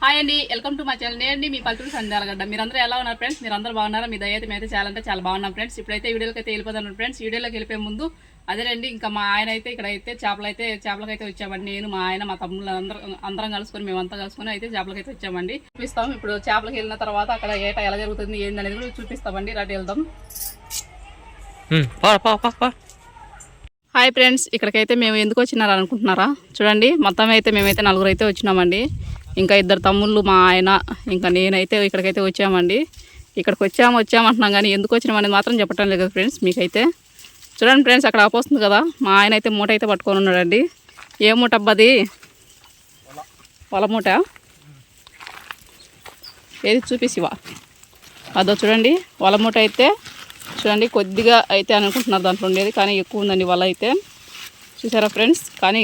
Hi అండి welcome to మా channel నేను మీ పల్లెటూరు సంధ్యాలగడ్డ. మీరందరూ ఎలా ఉన్నారు ఫ్రెండ్స్ మీరందరూ బాగున్నారా? మీ దయైతే అయితే చాలా అంటే చాలా బాగున్నాం ఫ్రెండ్స్ ఇప్పుడైతే వీడియోకి అయితే వెళ్ళిపోతాను ఫ్రెండ్స్ వీడియోలోకి వెళ్ళిపోయే ముందు అదేనండి ఇంకా మా ఆయన అయితే ఇక్కడ అయితే చేపలు అయితే చేపలకి అయితే వచ్చామండి. నేను మా ఆయన మా తమ్ముళ్ళు అందరం అందరం కలుసుకొని మేమంతా కలుసుకొని అయితే చేపలకి అయితే వచ్చామండి. చూపిస్తాం. ఇప్పుడు చేపలకి వెళ్ళిన తర్వాత అక్కడ ఏట ఎలా జరుగుతుంది ఏందనేది కూడా చూపిస్తామండి. రాటి వెళ్దాం. హాయ్ ఫ్రెండ్స్ ఇక్కడికైతే మేము ఎందుకు వచ్చినారు అనుకుంటున్నారా చూడండి మొత్తం అయితే మేమైతే నలుగురు అయితే వచ్చినామండి. ఇంకా ఇద్దరు తమ్ముళ్ళు మా ఆయన ఇంకా నేనైతే ఇక్కడికైతే వచ్చామండి. ఇక్కడికి వచ్చాము వచ్చామంటున్నాం కానీ ఎందుకు వచ్చినాం అనేది మాత్రం చెప్పటం లేదు ఫ్రెండ్స్ మీకైతే. చూడండి ఫ్రెండ్స్ అక్కడ ఆపోస్తుంది కదా. మా ఆయన అయితే మూట అయితే పట్టుకొని ఉన్నాడండి. ఏ మూట అబ్బది పొల మూట? ఏది చూపిసివా అదో చూడండి వల మూట అయితే. చూడండి కొద్దిగా అయితే అనుకుంటున్నారు దాంట్లో ఉండేది కానీ ఎక్కువ ఉందండి వల అయితే. చూసారా ఫ్రెండ్స్? కానీ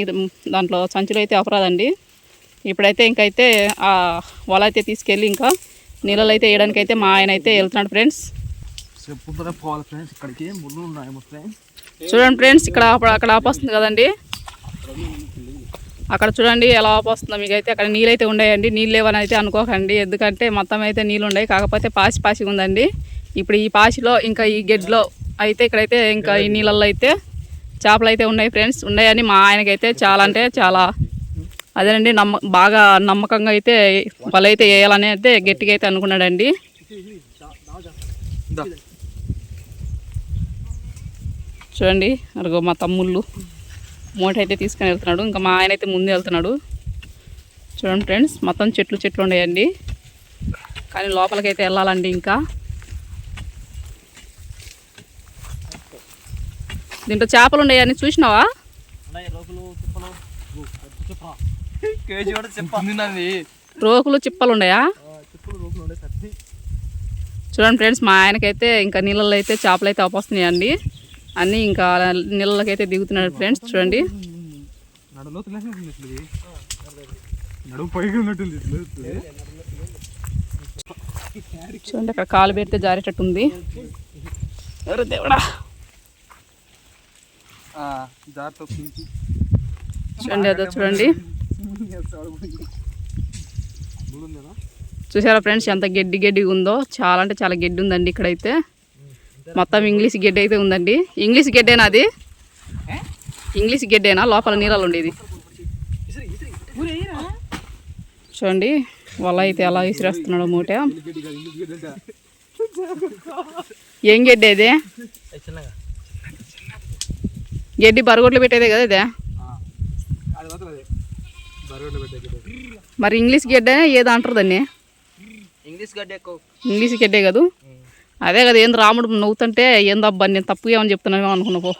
దాంట్లో సంచులు అయితే అపరాదండి ఇప్పుడైతే ఇంకైతే ఆ వల అయితే తీసుకెళ్ళి ఇంకా నీళ్ళలో అయితే వేయడానికి అయితే మా ఆయన అయితే వెళ్తున్నాడు ఫ్రెండ్స్. ఇక్కడికి చూడండి ఫ్రెండ్స్ ఇక్కడ అక్కడ ఆపొస్తుంది కదండి. అక్కడ చూడండి ఎలా ఆపొస్తుందో మీకైతే అక్కడ నీళ్ళు అయితే ఉన్నాయండి. నీళ్ళు లేవని అయితే అనుకోకండి ఎందుకంటే మొత్తం అయితే నీళ్ళు ఉన్నాయి. కాకపోతే పాసి పాసి ఉందండి. ఇప్పుడు ఈ పాసిలో ఇంకా ఈ గెడ్లో అయితే ఇక్కడైతే ఇంకా ఈ నీళ్ళల్లో అయితే చేపలు అయితే ఉన్నాయి ఫ్రెండ్స్. ఉన్నాయని మా ఆయనకైతే చాలా అంటే చాలా అదేనండి నమ్మ బాగా నమ్మకంగా అయితే వాళ్ళైతే వేయాలని అయితే గట్టిగా అయితే అనుకున్నాడండి. చూడండి అదిగో మా తమ్ముళ్ళు. మూట అయితే తీసుకొని వెళ్తున్నాడు. ఇంకా మా ఆయన అయితే ముందే వెళ్తున్నాడు. చూడండి ఫ్రెండ్స్ మొత్తం చెట్లు చెట్లు ఉన్నాయండి. కానీ లోపలికి అయితే వెళ్ళాలండి ఇంకా. దీంట్లో చేపలు ఉన్నాయని చూసినావా? కేజీ కూడా చెప్పండి రోకులు చిప్పలు ఉన్నాయా? చూడండి ఫ్రెండ్స్ మా ఆయనకైతే ఇంకా నీళ్ళల్లో అయితే చేపలు అయితే అవపోస్తున్నాయండి. అన్నీ ఇంకా నీళ్ళకి అయితే దిగుతున్నాడు ఫ్రెండ్స్ చూడంండి. చూడండి అక్కడ కాలు పెడితే జారేటట్టు ఉంది ఎవరు దేవుడా? చూడండి అదో చూడండి. చూసారా ఫ్రెండ్స్ ఎంత గడ్డి గడ్డి ఉందో? చాలా అంటే చాలా గడ్డి ఉందండి ఇక్కడైతే. మొత్తం ఇంగ్లీష్ గడ్డి అయితే ఉందండి. ఇంగ్లీష్ గడ్డేనా అది? ఇంగ్లీష్ గడ్డేనా? లోపల నీళ్ళలో ఉండేది. చూడండి వల అయితే ఎలా విసిరేస్తున్నాడు మూట. ఏం గడ్డి అది? గడ్డి బరగొట్లు పెట్టేదే కదా ఇదే అది మాత్రం అదే బరువులో పెట్టే మరి ఇంగ్లీష్ గడ్డే ఏదో అంటారు దాన్ని? ఇంగ్లీష్ గడ్డ ఇంగ్లీష్ గడ్డే కాదు? అదే కదా ఏంది రాముడు నవ్వుతుంటే ఏందబ్బా నేను తప్పుగా ఏమని చెప్తున్నాను అనుకున్నా పో.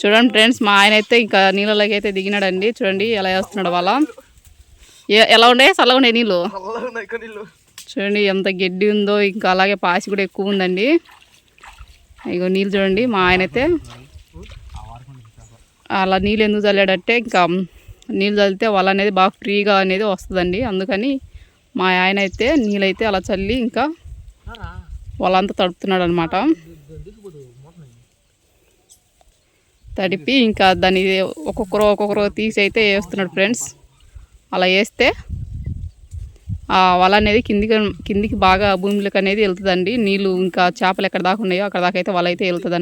చూడండి ఫ్రెండ్స్ మా ఆయన అయితే ఇంకా నీళ్ళలోకి అయితే దిగినాడండి. చూడండి ఎలా వేస్తున్నాడు వాళ్ళ ఎలా ఉండే? చల్లగా ఉండే నీళ్ళు? చూడండి ఎంత గడ్డి ఉందో ఇంకా అలాగే పాసి కూడా ఎక్కువ ఉందండి. ఇగో నీళ్ళు చూడండి మా ఆయన అయితే. అలా నీళ్ళు ఎందుకు చల్లాడంటే ఇంకా నీళ్ళు చల్లితే వల అనేది బాగా ఫ్రీగా అనేది వస్తుందండి. అందుకని మా ఆయన అయితే నీళ్ళైతే అలా చల్లి ఇంకా వాళ్ళంతా తడుపుతున్నాడు అనమాట తడిపి ఇంకా దాన్ని ఒక్కొక్కరు ఒక్కొక్కరు తీసి అయితే వేస్తున్నాడు ఫ్రెండ్స్. అలా వేస్తే ఆ వల అనేది కిందికి కిందికి బాగా భూమిలోకి అనేది వెళ్తుందండి. నీళ్ళు ఇంకా చేపలు ఎక్కడ దాకా ఉన్నాయో అక్కడ దాకా అయితే వల అయితే వెళ్తుంది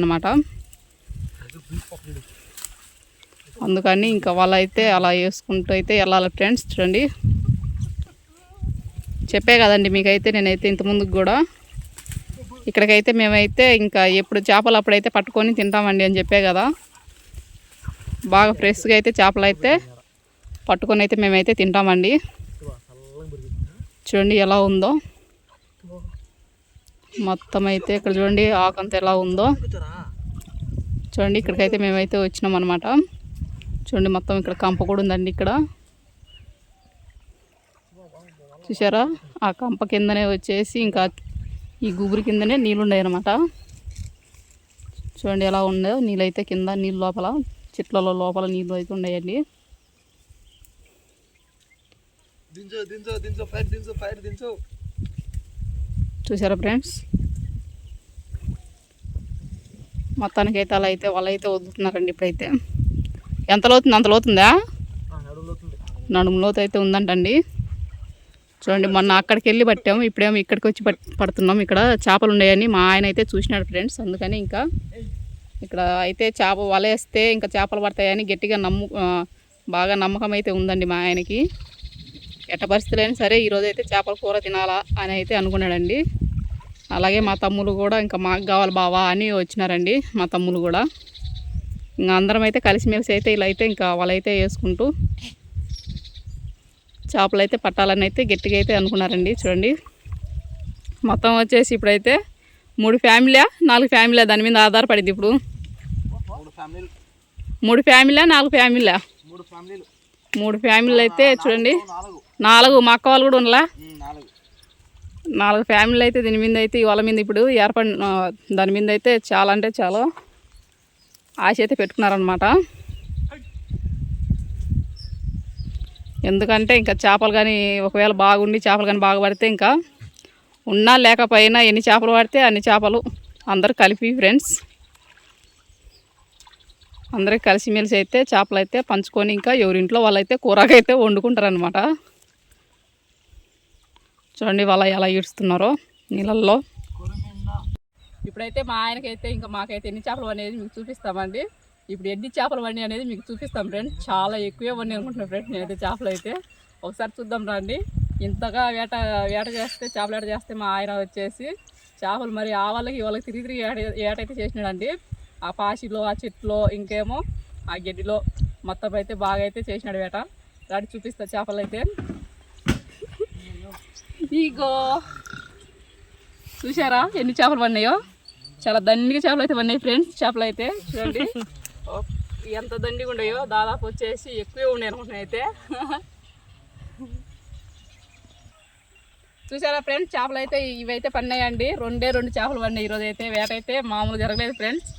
అందుకని ఇంకా వాళ్ళైతే అయితే అలా వేసుకుంటూ అయితే వెళ్ళాలి ఫ్రెండ్స్ చూడండి. చెప్పే కదండి మీకైతే నేనైతే ఇంతకుముందు కూడా. ఇక్కడికైతే మేమైతే ఇంకా ఎప్పుడు చేపలు అప్పుడైతే పట్టుకొని తింటామండి అని చెప్పే కదా. బాగా ఫ్రెష్గా అయితే చేపలు అయితే పట్టుకొని అయితే మేమైతే తింటామండి. చూడండి ఎలా ఉందో. మొత్తం అయితే ఇక్కడ చూడండి ఆకంత ఎలా ఉందో. చూడండి ఇక్కడికైతే మేమైతే వచ్చినాం అనమాట చూడండి మొత్తం ఇక్కడ కంప కూడా ఉందండి ఇక్కడ. చూసారా ఆ కంప కిందనే వచ్చేసి ఇంకా ఈ గుబురు కిందనే నీళ్ళు ఉన్నాయి అనమాట చూడండి ఎలా ఉందో నీళ్ళు అయితే కింద నీళ్ళు లోపల చెట్లలో లోపల నీళ్ళు అయితే ఉన్నాయండి. చూసారా ఫ్రెండ్స్? మొత్తానికి అయితే అలా అయితే వాళ్ళు అయితే వదులుతున్నారండి ఇప్పుడైతే. ఎంత లోతుంది? అంత లోతుందా? ఆ, నడుములోతు అయితే ఉందంటండి. చూడండి మొన్న అక్కడికి వెళ్ళి పట్టాము. ఇప్పుడేమో ఇక్కడికి వచ్చి పడుతున్నాం ఇక్కడ చేపలు ఉన్నాయని మా ఆయన అయితే చూసినాడు ఫ్రెండ్స్. అందుకని ఇంకా ఇక్కడ అయితే చేప వలేస్తే ఇంకా చేపలు పడతాయని గట్టిగా నమ్ము బాగా నమ్మకం అయితే ఉందండి మా ఆయనకి. ఎట్ట పరిస్థితులైనా సరే ఈరోజు అయితే చేపల కూర తినాలా అని అయితే అనుకున్నాడండి. అలాగే మా తమ్ములు కూడా ఇంకా మాకు కావాలి బావా అని వచ్చినారండి మా తమ్ములు కూడా. ఇంకా అందరం అయితే కలిసిమెలిసి అయితే ఇలా అయితే ఇంకా వాళ్ళైతే వేసుకుంటూ చేపలు అయితే పట్టాలని అయితే గట్టిగా అయితే అనుకున్నారండి చూడండి. మొత్తం వచ్చేసి ఇప్పుడైతే మూడు ఫ్యామిలీయా నాలుగు ఫ్యామిలీయా? దాని మీద ఆధారపడింది ఇప్పుడు. మూడు ఫ్యామిలీయా నాలుగు ఫ్యామిలీయా? మూడు ఫ్యామిలీలు. అయితే చూడండి. నాలుగు మా అక్క వాళ్ళు కూడా ఉండలా నాలుగు. ఫ్యామిలీలు అయితే దీని మీద అయితే వాళ్ళ మీద ఇప్పుడు ఏర్పడి దాని మీద అయితే చాలా అంటే చాలా ఆశ అయితే పెట్టుకున్నారనమాట ఎందుకంటే ఇంకా చేపలు కానీ ఒకవేళ బాగుండి చేపలు కానీ బాగా పడితే ఇంకా ఉన్నా లేకపోయినా ఎన్ని చేపలు పడితే అన్ని చేపలు అందరు కలిపి ఫ్రెండ్స్ అందరికి కలిసిమెలిసి అయితే చేపలు అయితే పంచుకొని ఇంకా ఎవరింట్లో వాళ్ళైతే కూరకైతే వండుకుంటారనమాట చూడండి వాళ్ళ ఎలా ఈడుస్తున్నారో నీళ్ళల్లో. ఇప్పుడైతే మా ఆయనకైతే ఇంకా మాకైతే ఎన్ని చేపలు అనేది మీకు చూపిస్తామండి. ఇప్పుడు ఎన్ని చేపలు వండి అనేది మీకు చూపిస్తాం ఫ్రెండ్స్. చాలా ఎక్కువే వండి అనుకుంటున్నాను ఫ్రెండ్స్ నేనైతే చేపలు అయితే. ఒకసారి చూద్దాం రండి. ఇంతగా వేట వేట చేస్తే చేపల వేట చేస్తే మా ఆయన వచ్చేసి చేపలు మరి ఆ వాళ్ళకి వాళ్ళకి తిరిగి తిరిగి ఏట ఏట చేసినాడండి. ఆ పాచిలో ఆ చెట్లో ఇంకేమో ఆ గడ్డిలో మొత్తం అయితే బాగా అయితే చేసినాడు వేట. రాడి చూపిస్తా చేపలు అయితే. ఇగో. చూసారా ఎన్ని చేపలు పడినాయో? చాలా దండిగా చేపలు అయితే ఉన్నాయి ఫ్రెండ్స్ చేపలు అయితే. చూడండి. ఎంత దండిగా ఉన్నాయో దాదాపు వచ్చేసి ఎక్కువే ఉన్నాయి అనుకుంటున్నాయి అయితే చూసారా ఫ్రెండ్స్ చేపలు అయితే ఇవైతే పన్నాయండి రెండే రెండు చేపలు పడినాయి ఈరోజు అయితే. వేట అయితే మామూలు జరగలేదు ఫ్రెండ్స్.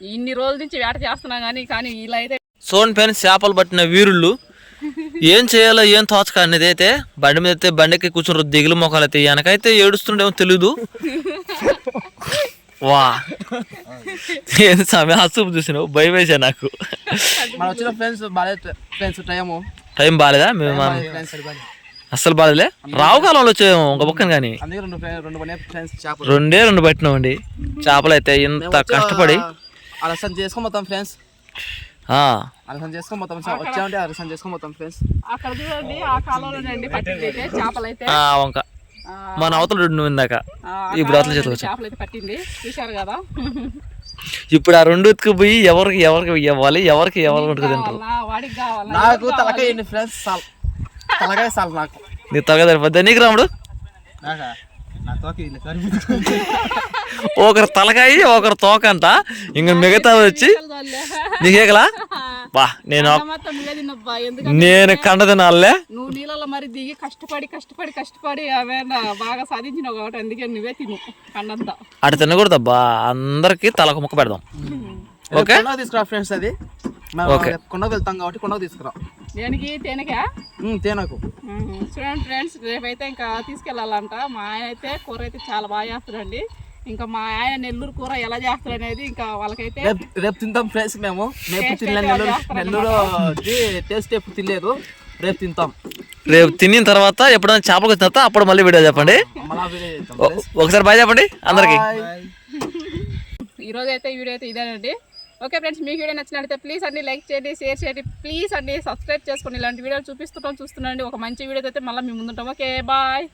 ఇన్ని రోజుల నుంచి వేట చేస్తున్నాం కానీ కానీ ఇలా అయితే సోన్ ఫ్రెండ్స్ చేపలు పట్టిన వీరుళ్ళు ఏం చేయాలో ఏం తోచక అనేది అయితే బండి మీద అయితే బండికి కూర్చున్నారు. దిగులు మొక్కలు అయితే వెనకైతే ఏడుస్తుండేమో తెలీదు. వా. ఏంది సమయం అసూపు చూసినావు? భయం వేసా నాకు. మన వచ్చిన ఫ్రెండ్స్ బాగాలేదు ఫ్రెండ్స్ టైము. టైం బాగాలేదా మేము అస్సలు బాగాలేదులే రావు కాలంలో వచ్చాము ఒక పక్కన కానీ. రెండు ఫ్రెండ్స్ రెండు పని ఫ్రెండ్స్ చేపలు. రెండే రెండు పట్టినామండి. చేపలు అయితే ఇంత కష్టపడి. అలసన్ చేసుకొని మొత్తం ఫ్రెండ్స్ ఆ, అలసన్ చేసుకొని మొత్తం వచ్చామంటే అలసన్ చేసుకొని మొత్తం ఫ్రెండ్స్ అక్కడ చూడండి ఆ అయితే చేపలు అయితే. ఆ, వంక. మన అవతల నువ్వు ఇందాక ఇప్పుడు అవతల చేపలు పట్టింది. చూశారు కదా? ఇప్పుడు ఆ రెండు ఎత్తుకుపోయి ఎవరికి ఎవరికి ఇవ్వాలి ఎవరికి ఎవరు తింటారు? కావాలా? వాడికి కావాలా? నాకు తలకాయ ఫ్రెండ్స్ సాల్ తలకాయ సాల్ నాకు. నీకు తగ్గ సరిపోద్దా? నీకు రాముడు? నా ఒకరు తలకాయ ఒకరు తోక అంట. ఇంకా మిగతా వచ్చి నీకేకలా బా నేను నేను కండ తినాలే. నువ్వు నీళ్ళలో మరి దిగి కష్టపడి కష్టపడి కష్టపడి అవే బాగా సాధించినావు కాబట్టి అందుకే నువ్వే తిను పండంతా అటు తినకూడదబ్బా అందరికి తలకు ముక్క పెడదాం. ఓకే? తీసుకురా ఫ్రెండ్స్ అది? ఓకే. కొండకు వెళ్తాం కాబట్టి కొండకు తీసుకురా. దేనికి? తేనెకా? తేనకు. చూడండి ఫ్రెండ్స్ రేపైతే ఇంకా తీసుకెళ్ళాలంట. మా ఆయన అయితే కూర అయితే చాలా బాగా చేస్తాడండి. ఇంకా మా ఆయన నెల్లూరు కూర ఎలా చేస్తాడు అనేది ఇంకా వాళ్ళకైతే రేపు రేపు తింటాం ఫ్రెండ్స్ మేము. తినలేదు అయితే నెల్లూరు నెల్లూరు టేస్ట్ ఎప్పుడు తినలేదు. రేపు తింటాం. రేపు తినిన తర్వాత ఎప్పుడైనా చేపలకు వచ్చిన తర్వాత అప్పుడు మళ్ళీ వీడియో చెప్పండి. ఒకసారి బాయ్ చెప్పండి అందరికి. ఈరోజు అయితే ఈ వీడియో అయితే ఇదేనండి. ఓకే ఫ్రెండ్స్ మీకు వీడియో నచ్చినట్లయితే ప్లీజ్ అన్ని లైక్ చేయండి షేర్ చేయండి ప్లీజ్ అన్ని సబ్స్క్రైబ్ చేసుకోండి. ఇలాంటి వీడియోలు చూపిస్తుంటాం చూస్తున్నాండి ఒక మంచి వీడియో అయితే మళ్ళీ మీ ముందుంటాం. Okay bye